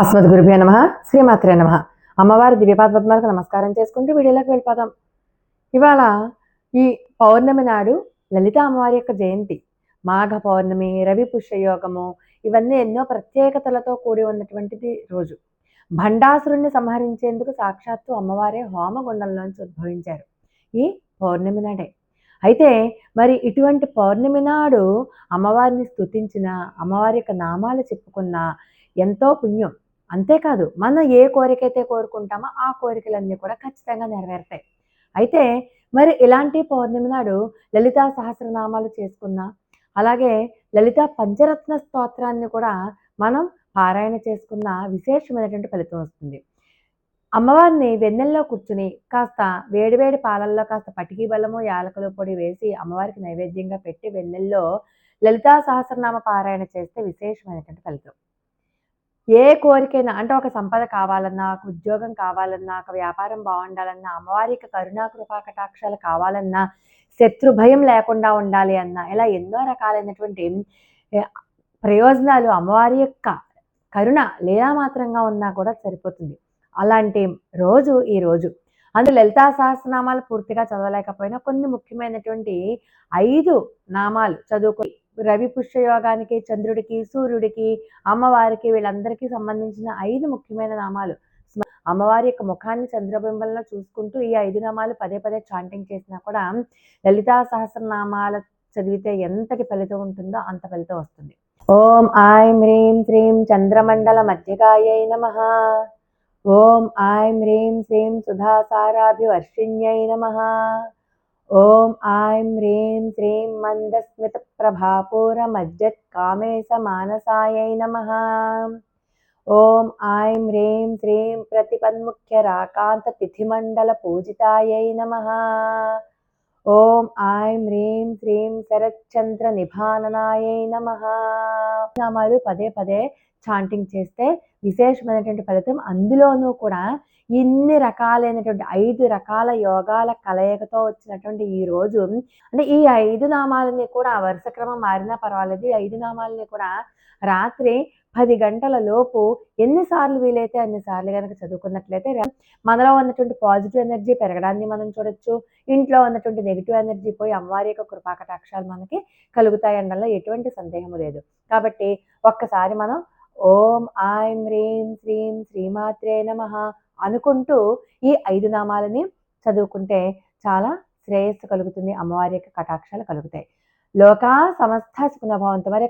అస్మద్ గురుభ్యో నమ శ్రీమాత్రే నమ. అమ్మవారి దివ్యపాద పద్మాలకు నమస్కారం చేసుకుంటూ వీడియోలోకి వెళ్ళిపోదాం. ఇవాళ ఈ పౌర్ణమి నాడు లలిత అమ్మవారి యొక్క జయంతి. మాఘ పౌర్ణమి రవి పుష్యయోగము ఇవన్నీ ఎన్నో ప్రత్యేకతలతో కూడి ఉన్నటువంటిది రోజు. భండాసురుణ్ణి సంహరించేందుకు సాక్షాత్తు అమ్మవారే హోమగుండంలోంచి ఉద్భవించారు ఈ పౌర్ణమి నాడే. అయితే మరి ఇటువంటి పౌర్ణమి నాడు అమ్మవారిని స్తుతించిన అమ్మవారి యొక్క నామాలు చెప్పుకున్న ఎంతో పుణ్యం. అంతేకాదు మనం ఏ కోరికైతే కోరుకుంటామో ఆ కోరికలన్నీ కూడా ఖచ్చితంగా నెరవేరుతాయి. అయితే మరి ఇలాంటి పౌర్ణమి నాడు లలితా సహస్రనామాలు చేసుకున్నా అలాగే లలిత పంచరత్న స్తోత్రాన్ని కూడా మనం పారాయణ చేసుకున్న విశేషమైనటువంటి ఫలితం వస్తుంది. అమ్మవారిని వెన్నెల్లో కూర్చుని కాస్త వేడివేడి పాలల్లో కాస్త పటికి బలము యాలకుల పొడి వేసి అమ్మవారికి నైవేద్యంగా పెట్టి వెన్నెల్లో లలితా సహస్రనామ పారాయణ చేస్తే విశేషమైనటువంటి ఫలితం. ఏ కోరికైనా అంటే ఒక సంపద కావాలన్నా ఒక ఉద్యోగం కావాలన్నా ఒక వ్యాపారం బాగుండాలన్నా అమ్మవారి యొక్క కరుణా కృపా కటాక్షాలు కావాలన్నా శత్రు భయం లేకుండా ఉండాలి అన్నా ఇలా ఎన్నో రకాలైనటువంటి ప్రయోజనాలు అమ్మవారి యొక్క కరుణ లేదా మాత్రంగా ఉన్నా కూడా సరిపోతుంది. అలాంటి రోజు ఈ రోజు. అందులో లలితా సహస్రనామాలు పూర్తిగా చదవలేకపోయినా కొన్ని ముఖ్యమైనటువంటి ఐదు నామాలు చదువుకో రవి పుష్య యోగానికి చంద్రుడికి సూర్యుడికి అమ్మవారికి వీళ్ళందరికీ సంబంధించిన ఐదు ముఖ్యమైన నామాలు. అమ్మవారి యొక్క ముఖాన్ని చంద్రబింబంలో చూసుకుంటూ ఈ ఐదు నామాలు పదే పదే చాంటింగ్ చేసినా కూడా లలితా సహస్రనామాల చదివితే ఎంతటి ఫలితం ఉంటుందో అంత ఫలితం వస్తుంది. ఓం ఐం హ్రీం శ్రీం చంద్రమండల మధ్యగాయై నమ. ఓం ఐం హ్రీం శ్రీం సుధాసారాభివర్షిణ్యై నమ. ఓం ఐం హ్రీం శ్రీం మందస్మిత ప్రభాపూర మజ్జత్ కామేశ మానసాయై నమ. ఓం ఐం హ్రీం శ్రీం ప్రతిపన్ముఖ్య రాకాంత తిథిమండల పూజితాయై నమ. ఓం ఐం హ్రీం శ్రీం శరత్చంద్ర నిభాననాయై నమ. నామాలు పదే పదే చాంటింగ్ చేస్తే విశేషమైనటువంటి ఫలితం అందులోనూ కూడా ఇన్ని రకాలైనటువంటి ఐదు రకాల యోగాల కలయికతో వచ్చినటువంటి ఈ రోజు. అంటే ఈ ఐదు నామాలని కూడా వరుస క్రమం మారినా పర్వాలేదు. ఈ ఐదు నామాలని కూడా రాత్రి పది గంటల లోపు ఎన్నిసార్లు వీలైతే అన్నిసార్లు కనుక చదువుకున్నట్లయితే మనలో ఉన్నటువంటి పాజిటివ్ ఎనర్జీ పెరగడాన్ని మనం చూడొచ్చు. ఇంట్లో ఉన్నటువంటి నెగిటివ్ ఎనర్జీ పోయి అమ్మవారి యొక్క కృపాకటాక్షాలు మనకి కలుగుతాయి అనడంలో ఎటువంటి సందేహం లేదు. కాబట్టి ఒక్కసారి మనం ఓం ఐం హ్రీం శ్రీం శ్రీమాత్రే నమ అనుకుంటూ ఈ ఐదు నామాలని చదువుకుంటే చాలా శ్రేయస్సు కలుగుతుంది అమ్మవారి యొక్క కటాక్షాలు కలుగుతాయి. లోకా సమస్త సుఖనభావంతో మరి